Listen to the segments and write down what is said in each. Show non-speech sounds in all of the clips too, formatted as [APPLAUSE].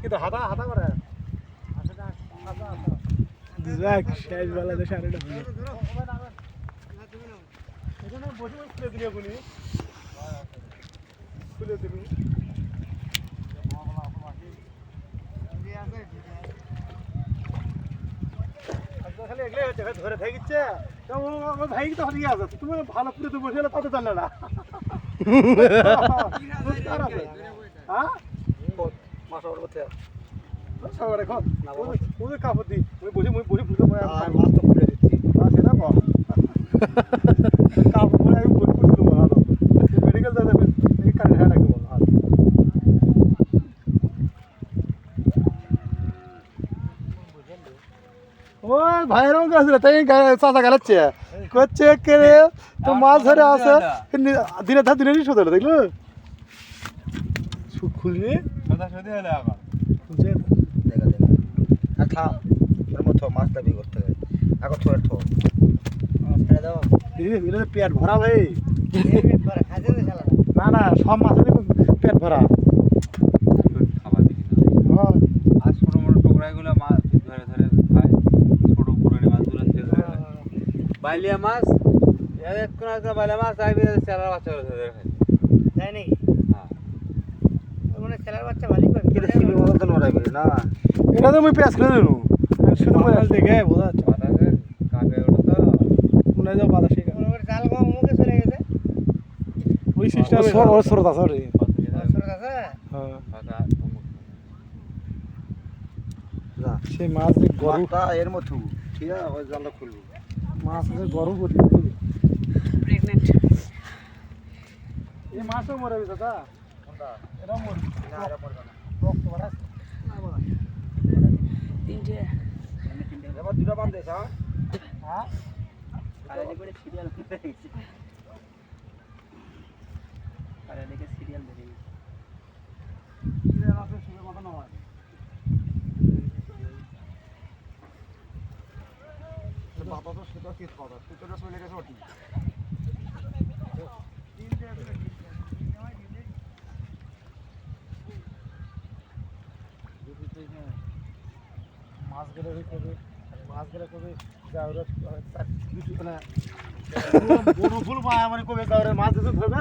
কিন্তু হাতা হাতা করে। যাক শেষ বসে খুলে দিলে এখনই। খুলে দিবি। আজকে খালি এগুলোই হচ্ছে ধরে থাকিচ্ছে তা ভাই হয়ে আছে তুমি ভালো করে তো বসে তত জানলে না। [LAUGHS] হ্যাঁ? করতে সবার এখন। ওদের কাপড় দিই। ওই বসে মই বসে পুজো মই আর মাছ তো খুলে দিচ্ছি। সেটা কম কাপড় পরে আমি ভুল করে দেবো ভালো। মেডিকেল যাবে এই কারণে হ্যাঁ রাখব ভালো। ও ভাইয়েরও কাছে তাই চাচা গেলাচ্ছে। করছে কে রে? তো মাছ ধরে আসে দিনে ধর দিনে শোধ দেখল? খুলনি খুলছে দেখা দেখা আর থাম ওর মতো মাছ দাবি করতে এখন থো ছেড়ে দাও পেট ভরা ভাই না না সব মাছের পেট ভরা মাছ বাইলিয়া মাছ বাইলিয়া মাছ আইবি চেলার বাচ্চাগুলো ধরে ধরে তাই নাকি? মতো লড়াই করি না? এটা তো আমি পেঁয়াজ খেলে দিলু শুধু মাছ দেখে বোঝা যাচ্ছে বাতাসের কাকে ওটা তো। মনে হয় বাতাসে ওই সিস্টেম ওর আছে হ্যাঁ। মাছ গরুটা এর মতো। ঠিক আছে ওই জালটা খুলবো। মাছ যে গরম করতে এই মাছও মরে গেছে দাদা। কোনটা এটা মরে না এটা পড়বে না রক্ত ভরা এবার দুটো বান দিয়েছ হ্যাঁ বাবা তো সেটা কি খাওয়া? তো চলে গেছে ওটি মাছ গেলে কবে? মাছ গেলে কবে? মানে ফুল পায় মানে কবে যাওয়ার মাছ দিতে ধরবে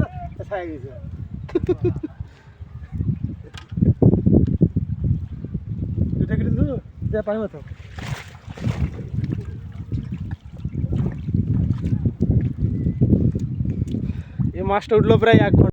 ছাই গেছে। দুটা কেটে দিল যা পাই মতো এই মাছটা উঠল প্রায় এক ঘণ্টা।